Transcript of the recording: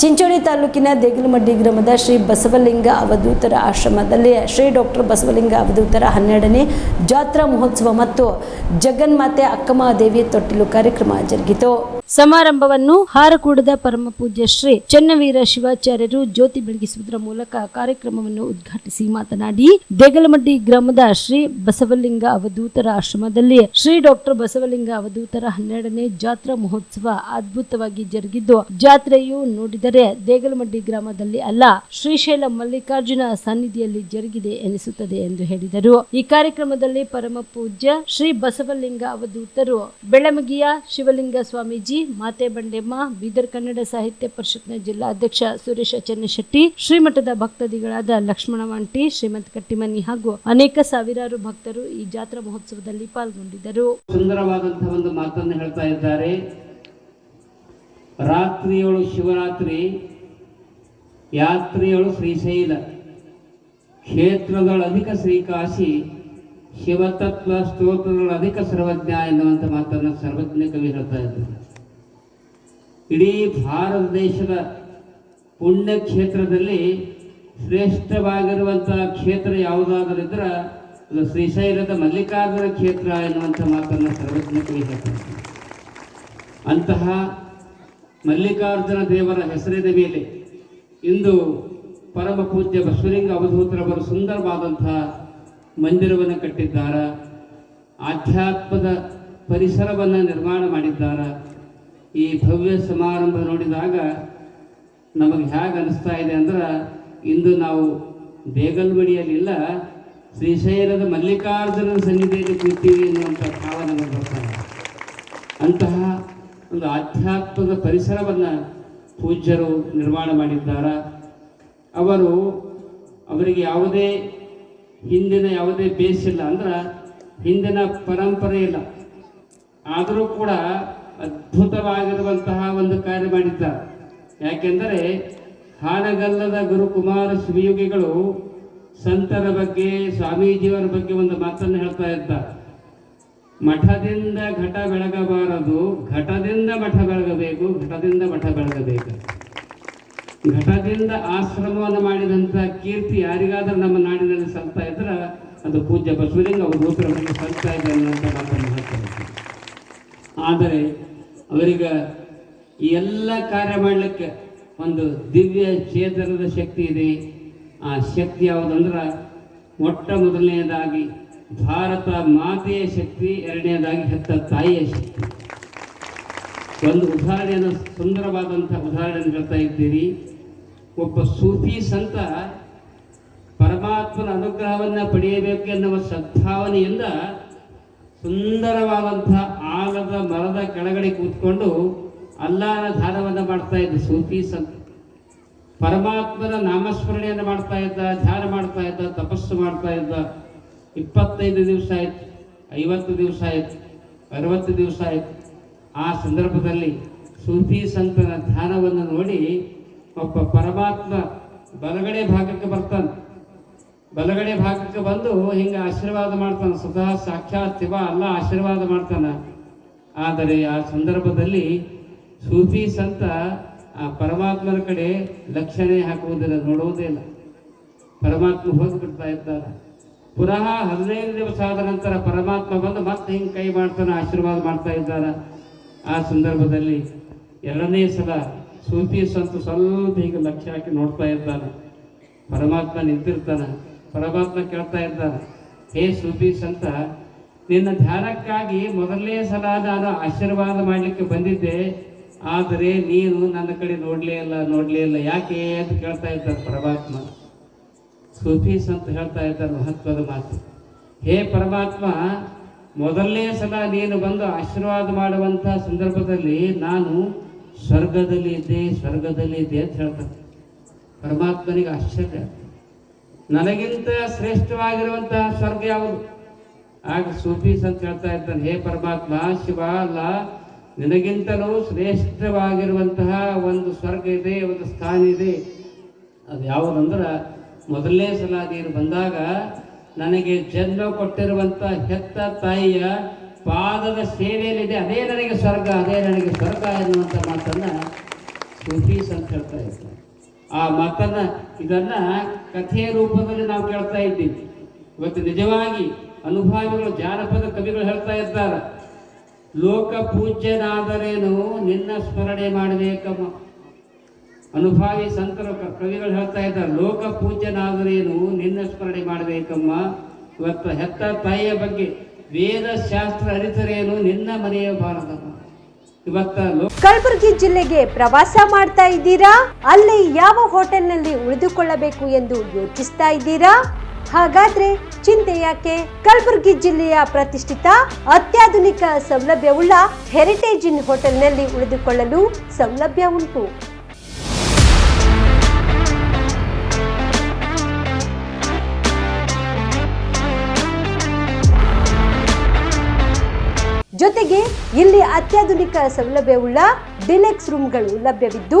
ಚಿಂಚೋಳಿ ತಾಲೂಕಿನ ದೇಗಲಮಡ್ಡಿ ಗ್ರಾಮದ ಶ್ರೀ ಬಸವಲಿಂಗ ಅವಧೂತರ ಆಶ್ರಮದಲ್ಲಿ ಶ್ರೀ ಡಾಕ್ಟರ್ ಬಸವಲಿಂಗ ಅವಧೂತರ ಹನ್ನೆರಡನೇ ಜಾತ್ರಾ ಮಹೋತ್ಸವ ಮತ್ತು ಜಗನ್ಮಾತೆ ಅಕ್ಕಮಹಾದೇವಿ ತೊಟ್ಟಿಲು ಕಾರ್ಯಕ್ರಮ ಜರುಗಿತು. ಸಮಾರಂಭವನ್ನು ಹಾರಕೂಡದ ಪರಮ ಪೂಜ್ಯ ಶ್ರೀ ಚನ್ನವೀರ ಶಿವಾಚಾರ್ಯರು ಜ್ಯೋತಿ ಬೆಳಗಿಸುವುದರ ಮೂಲಕ ಕಾರ್ಯಕ್ರಮವನ್ನು ಉದ್ಘಾಟಿಸಿ ಮಾತನಾಡಿ, ದೇಗಲಮಡ್ಡಿ ಗ್ರಾಮದ ಶ್ರೀ ಬಸವಲಿಂಗ ಅವಧೂತರ ಆಶ್ರಮದಲ್ಲಿ ಶ್ರೀ ಡಾಕ್ಟರ್ ಬಸವಲಿಂಗ ಅವಧೂತರ ಹನ್ನೆರಡನೇ ಜಾತ್ರಾ ಮಹೋತ್ಸವ ಅದ್ಭುತವಾಗಿ ಜರುಗಿದ್ದು, ಜಾತ್ರೆಯು ನೋಡಿದರೆ ದೇಗಲಮಡ್ಡಿ ಗ್ರಾಮದಲ್ಲಿ ಅಲ್ಲ, ಶ್ರೀಶೈಲ ಮಲ್ಲಿಕಾರ್ಜುನ ಸನ್ನಿಧಿಯಲ್ಲಿ ಜರುಗಿದೆ ಎನಿಸುತ್ತದೆ ಎಂದು ಹೇಳಿದರು. ಈ ಕಾರ್ಯಕ್ರಮದಲ್ಲಿ ಪರಮ ಪೂಜ್ಯ ಶ್ರೀ ಬಸವಲಿಂಗ ಅವಧೂತರು ಬೆಳಮಗಿಯ ಶಿವಲಿಂಗ ಸ್ವಾಮೀಜಿ ಮಾತೆ ಬಂಡೆಮ್ಮ, ಬೀದರ್ ಕನ್ನಡ ಸಾಹಿತ್ಯ ಪರಿಷತ್ನ ಜಿಲ್ಲಾಧ್ಯಕ್ಷ ಸುರೇಶ ಚನ್ನಶೆಟ್ಟಿ, ಶ್ರೀಮಠದ ಭಕ್ತಾದಿಗಳಾದ ಲಕ್ಷ್ಮಣ ವಾಂಟಿ, ಶ್ರೀಮಂತ ಕಟ್ಟಿಮನಿ ಹಾಗೂ ಅನೇಕ ಸಾವಿರಾರು ಭಕ್ತರು ಈ ಜಾತ್ರಾ ಮಹೋತ್ಸವದಲ್ಲಿ ಪಾಲ್ಗೊಂಡಿದ್ದರು. ಸುಂದರವಾದಂತಹ ಒಂದು ಮಾತನ್ನು ಹೇಳ್ತಾ ಇದ್ದಾರೆ. ರಾತ್ರಿಯೊಳು ಶಿವರಾತ್ರಿ, ಯಾತ್ರೆಯೊಳು ಶ್ರೀಶೈಲ. ಕ್ಷೇತ್ರಗಳ ಅಧಿಕ ಶ್ರೀಕಾಶಿ, ಶಿವತತ್ವ ಸ್ತೋತ್ರಗಳ ಅಧಿಕ ಸರ್ವಜ್ಞ ಎನ್ನುವಂಥ ಮಾತನ್ನು ಸರ್ವಜ್ಞ ಕವಿ ಹೇಳ್ತಾ ಇದ್ದಾರೆ. ಇಡೀ ಭಾರತ ದೇಶದ ಪುಣ್ಯ ಕ್ಷೇತ್ರದಲ್ಲಿ ಶ್ರೇಷ್ಠವಾಗಿರುವಂತಹ ಕ್ಷೇತ್ರ ಯಾವುದಾದರಿದ್ರೆ ಅದು ಶ್ರೀಶೈಲದ ಮಲ್ಲಿಕಾರ್ಜುನ ಕ್ಷೇತ್ರ ಎನ್ನುವಂಥ ಮಾತನ್ನು ಸರ್ವಜ್ಞ ಕವಿ ಹೇಳ್ತಾರೆ. ಅಂತಹ ಮಲ್ಲಿಕಾರ್ಜುನ ದೇವರ ಹೆಸರಿನ ಮೇಲೆ ಇಂದು ಪರಮ ಪೂಜ್ಯ ಬಸವಲಿಂಗ ಅವಧೂತರವರು ಸುಂದರವಾದಂತಹ ಮಂದಿರವನ್ನು ಕಟ್ಟಿದ್ದಾರೆ. ಆಧ್ಯಾತ್ಮದ ಪರಿಸರವನ್ನು ನಿರ್ಮಾಣ ಮಾಡಿದ್ದಾರೆ. ಈ ಭವ್ಯ ಸಮಾರಂಭ ನೋಡಿದಾಗ ನಮಗೆ ಹೇಗೆ ಅನಿಸ್ತಾ ಇದೆ ಅಂದ್ರೆ, ಇಂದು ನಾವು ಬೇಗಲ್ಬಡಿಯಲ್ಲಿಲ್ಲ ಶ್ರೀಶೈಲದ ಮಲ್ಲಿಕಾರ್ಜುನ ಸನ್ನಿಧಿಯಲ್ಲಿ ಕೂತೀವಿ ಎನ್ನುವಂಥ ಭಾವ ನಮಗೆ ಬರ್ತಾ ಇದೆ. ಅಂತಹ ಒಂದು ಆಧ್ಯಾತ್ಮದ ಪರಿಸರವನ್ನು ಪೂಜ್ಯರು ನಿರ್ಮಾಣ ಮಾಡಿದ್ದಾರೆ. ಅವರು ಅವರಿಗೆ ಯಾವುದೇ ಹಿಂದಿನ ಯಾವುದೇ ಬೇಸಿಲ್ಲ ಅಂದ್ರೆ, ಹಿಂದಿನ ಪರಂಪರೆ ಇಲ್ಲ. ಆದರೂ ಕೂಡ ಅದ್ಭುತವಾಗಿರುವಂತಹ ಒಂದು ಕಾರ್ಯ ಮಾಡಿದ್ದಾರೆ. ಯಾಕೆಂದರೆ ಹಾನಗಲ್ಲದ ಗುರುಕುಮಾರ ಶಿವಯೋಗಿಗಳು ಸಂತರ ಬಗ್ಗೆ, ಸ್ವಾಮೀಜಿಯವರ ಬಗ್ಗೆ ಒಂದು ಮಾತನ್ನು ಹೇಳ್ತಾ ಇದ್ದಾರೆ. ಮಠದಿಂದ ಘಟ ಬೆಳಗಬಾರದು, ಘಟದಿಂದ ಮಠ ಬೆಳಗಬೇಕು, ಘಟದಿಂದ ಮಠ ಬೆಳಗಬೇಕು. ಘಟದಿಂದ ಆಶ್ರಮವನ್ನು ಮಾಡಿದಂಥ ಕೀರ್ತಿ ಯಾರಿಗಾದರೂ ನಮ್ಮ ನಾಡಿನಲ್ಲಿ ಸಲ್ತಾ ಇದ್ರೆ ಅದು ಪೂಜ್ಯ ಬಸವಲಿಂಗ ಅವರು ಗೋಪುರವನ್ನು ಸಲ್ತಾ ಇದ್ದಾರೆ ಅಂತ ಮಾತನ್ನು ಹೇಳ್ತಾರೆ ಆದರೆ ಅವರೀಗ ಈ ಎಲ್ಲ ಕಾರ್ಯ ಮಾಡಲಿಕ್ಕೆ ಒಂದು ದಿವ್ಯ ಚೇತನದ ಶಕ್ತಿ ಇದೆ. ಆ ಶಕ್ತಿ ಯಾವುದಂದ್ರೆ ಮೊಟ್ಟ ಮೊದಲನೆಯದಾಗಿ ಭಾರತ ಮಾತೆಯ ಶಕ್ತಿ ಎರಡನೇದಾಗಿ ಹೆತ್ತ ತಾಯಿಯ ಶಕ್ತಿ. ಒಂದು ಉದಾಹರಣೆಯನ್ನು ಸುಂದರವಾದಂಥ ಉದಾಹರಣೆಯನ್ನು ಹೇಳ್ತಾ ಇದ್ದೀರಿ. ಒಬ್ಬ ಸೂಫಿ ಸಂತ ಪರಮಾತ್ಮನ ಅನುಗ್ರಹವನ್ನು ಪಡೆಯಬೇಕು ಎನ್ನುವ ಸದ್ಭಾವನೆಯಿಂದ ಸುಂದರವಾದಂಥ ಆಲದ ಮರದ ಕೆಳಗಡೆ ಕೂತ್ಕೊಂಡು ಅಲ್ಲಾನ ಧ್ಯಾನವನ್ನು ಮಾಡ್ತಾ ಇದ್ದ ಸೂಫಿ ಸಂತ ಪರಮಾತ್ಮನ ನಾಮಸ್ಮರಣೆಯನ್ನು ಮಾಡ್ತಾ ಇದ್ದ, ಧ್ಯಾನ ಮಾಡ್ತಾ ಇದ್ದ, ತಪಸ್ಸು ಮಾಡ್ತಾ ಇದ್ದ. ಇಪ್ಪತ್ತೈದು ದಿವಸ ಆಯ್ತು, ಐವತ್ತು ದಿವಸ ಆಯ್ತು, ಅರವತ್ತು ದಿವಸ ಆಯ್ತು. ಆ ಸಂದರ್ಭದಲ್ಲಿ ಸೂಫಿ ಸಂತನ ಧ್ಯಾನವನ್ನು ನೋಡಿ ಒಬ್ಬ ಪರಮಾತ್ಮ ಬಲಗಡೆ ಭಾಗಕ್ಕೆ ಬರ್ತಾನೆ. ಬಲಗಡೆ ಭಾಗಕ್ಕೆ ಬಂದು ಹಿಂಗೆ ಆಶೀರ್ವಾದ ಮಾಡ್ತಾನೆ. ಸ್ವತಃ ಸಾಕ್ಷಾತ್ ಶಿವ ಅಲ್ಲ, ಆಶೀರ್ವಾದ ಮಾಡ್ತಾನೆ. ಆದರೆ ಆ ಸಂದರ್ಭದಲ್ಲಿ ಸೂಫಿ ಸಂತ ಆ ಪರಮಾತ್ಮನ ಕಡೆ ಲಕ್ಷಣೆ ಹಾಕುವುದಿಲ್ಲ ನೋಡುವುದೇ ಇಲ್ಲ. ಪರಮಾತ್ಮ ಹೋಗಿಬಿಡ್ತಾ ಇದ್ದಾರೆ ಪುನಃ ಹದಿನೈದು ದಿವಸ ಆದ ನಂತರ ಪರಮಾತ್ಮ ಬಂದು ಮತ್ತೆ ಹಿಂಗೆ ಕೈ ಮಾಡ್ತಾನೆ, ಆಶೀರ್ವಾದ ಮಾಡ್ತಾ ಇದ್ದಾರೆ ಆ ಸಂದರ್ಭದಲ್ಲಿ ಎರಡನೇ ಸಲ ಸೂಫಿ ಸಂತ ಸ್ವಲ್ಪ ಹೀಗೆ ಲಕ್ಷ್ಯ ಹಾಕಿ ನೋಡ್ತಾ ಇದ್ದಾನೆ. ಪರಮಾತ್ಮ ನಿಂತಿರ್ತಾನೆ. ಪರಮಾತ್ಮ ಕೇಳ್ತಾ ಇದ್ದಾನೆ, ಹೇ ಸೂಫಿ ಸಂತ ನಿನ್ನ ಧ್ಯಾನಕ್ಕಾಗಿ ಮೊದಲನೇ ಸಲ ನಾನು ಆಶೀರ್ವಾದ ಮಾಡಲಿಕ್ಕೆ ಬಂದಿದ್ದೆ. ಆದರೆ ನೀನು ನನ್ನ ಕಡೆ ನೋಡಲೇ ಇಲ್ಲ ನೋಡಲೇ ಇಲ್ಲ. ಯಾಕೆ ಅಂತ ಕೇಳ್ತಾ ಇದ್ದಾರೆ ಪರಮಾತ್ಮ. ಸೂಫೀಸ್ ಅಂತ ಹೇಳ್ತಾ ಇದ್ದಾರೆ ಮಹತ್ವದ ಮಾತು. ಹೇ ಪರಮಾತ್ಮ, ಮೊದಲನೇ ಸಲ ನೀನು ಬಂದು ಆಶೀರ್ವಾದ ಮಾಡುವಂಥ ಸಂದರ್ಭದಲ್ಲಿ ನಾನು ಸ್ವರ್ಗದಲ್ಲಿ ಇದ್ದೆ ಸ್ವರ್ಗದಲ್ಲಿ ಇದ್ದೆ ಅಂತ ಹೇಳ್ತಾರೆ ಪರಮಾತ್ಮನಿಗೆ ಆಶ್ಚರ್ಯ ನನಗಿಂತ ಶ್ರೇಷ್ಠವಾಗಿರುವಂತಹ ಸ್ವರ್ಗ ಯಾವುದು? ಆಗ ಸೂಫೀಸ್ ಅಂತ ಹೇಳ್ತಾ ಇರ್ತಾನೆ, ಹೇ ಪರಮಾತ್ಮ, ಶಿವ ಅಲ್ಲ, ನಿನಗಿಂತಲೂ ಶ್ರೇಷ್ಠವಾಗಿರುವಂತಹ ಒಂದು ಸ್ವರ್ಗ ಇದೆ, ಒಂದು ಸ್ಥಾನ ಇದೆ. ಅದು ಯಾವುದಂದ್ರೆ ಮೊದಲನೇ ಸಲ ನೀನು ಬಂದಾಗ ನನಗೆ ಜನ್ಮ ಕೊಟ್ಟಿರುವಂಥ ಹೆತ್ತ ತಾಯಿಯ ಪಾದದ ಸೇವೆಯಲ್ಲಿದೆ, ಅದೇ ನನಗೆ ಸ್ವರ್ಗ, ಅದೇ ನನಗೆ ಸ್ವರ್ಗ ಎನ್ನುವಂಥ ಮಾತನ್ನು ಸೂಫೀಸ್ ಅಂತ ಹೇಳ್ತಾ ಇರ್ತಾರೆ ಆ ಮಾತನ್ನ, ಇದನ್ನ ಕಥೆಯ ರೂಪದಲ್ಲಿ ನಾವು ಕೇಳ್ತಾ ಇದ್ದೀವಿ. ಇವತ್ತು ನಿಜವಾಗಿ ಅನುಭಾವಿಗಳು ಜಾನಪದ ಕವಿಗಳು ಹೇಳ್ತಾ ಇದ್ದಾರೆ ಲೋಕ ಪೂಜ್ಯನಾದರೇನು ನಿನ್ನ ಸ್ಮರಣೆ ಮಾಡಬೇಕಮ್ಮ? ಅನುಭಾವಿ ಸಂತರು ಕವಿಗಳು ಹೇಳ್ತಾ ಇದ್ದಾರೆ, ಲೋಕ ಪೂಜ್ಯನಾದರೇನು ನಿನ್ನ ಸ್ಮರಣೆ ಮಾಡಬೇಕಮ್ಮ? ಇವತ್ತು ಹೆತ್ತ ತಾಯಿಯ ಬಗ್ಗೆ ವೇದ ಶಾಸ್ತ್ರ ಅರಿತರೇನು ನಿನ್ನ ಮರೆಯಬಾರದಮ್ಮ ಇವತ್ತ ಲೋ ಕಲಬುರಗಿ ಜಿಲ್ಲೆಗೆ ಪ್ರವಾಸ ಮಾಡ್ತಾ ಇದ್ದೀರಾ? ಅಲ್ಲಿ ಯಾವ ಹೋಟೆಲ್ನಲ್ಲಿ ಉಳಿದುಕೊಳ್ಳಬೇಕು ಎಂದು ಯೋಚಿಸ್ತಾ ಇದ್ದೀರಾ? ಹಾಗಾದ್ರೆ ಚಿಂತೆ ಯಾಕೆ? ಕಲಬುರಗಿ ಜಿಲ್ಲೆಯ ಪ್ರತಿಷ್ಠಿತ ಅತ್ಯಾಧುನಿಕ ಸೌಲಭ್ಯವುಳ್ಳ ಹೆರಿಟೇಜ್ ಇನ್ ಹೋಟೆಲ್ನಲ್ಲಿ ಉಳಿದುಕೊಳ್ಳಲು ಸೌಲಭ್ಯ ಉಂಟು. ಜೊತೆಗೆ ಇಲ್ಲಿ ಅತ್ಯಾಧುನಿಕ ಸೌಲಭ್ಯವುಳ್ಳ ಡಿಲೆಕ್ಸ್ ರೂಮ್ಗಳು ಲಭ್ಯವಿದ್ದು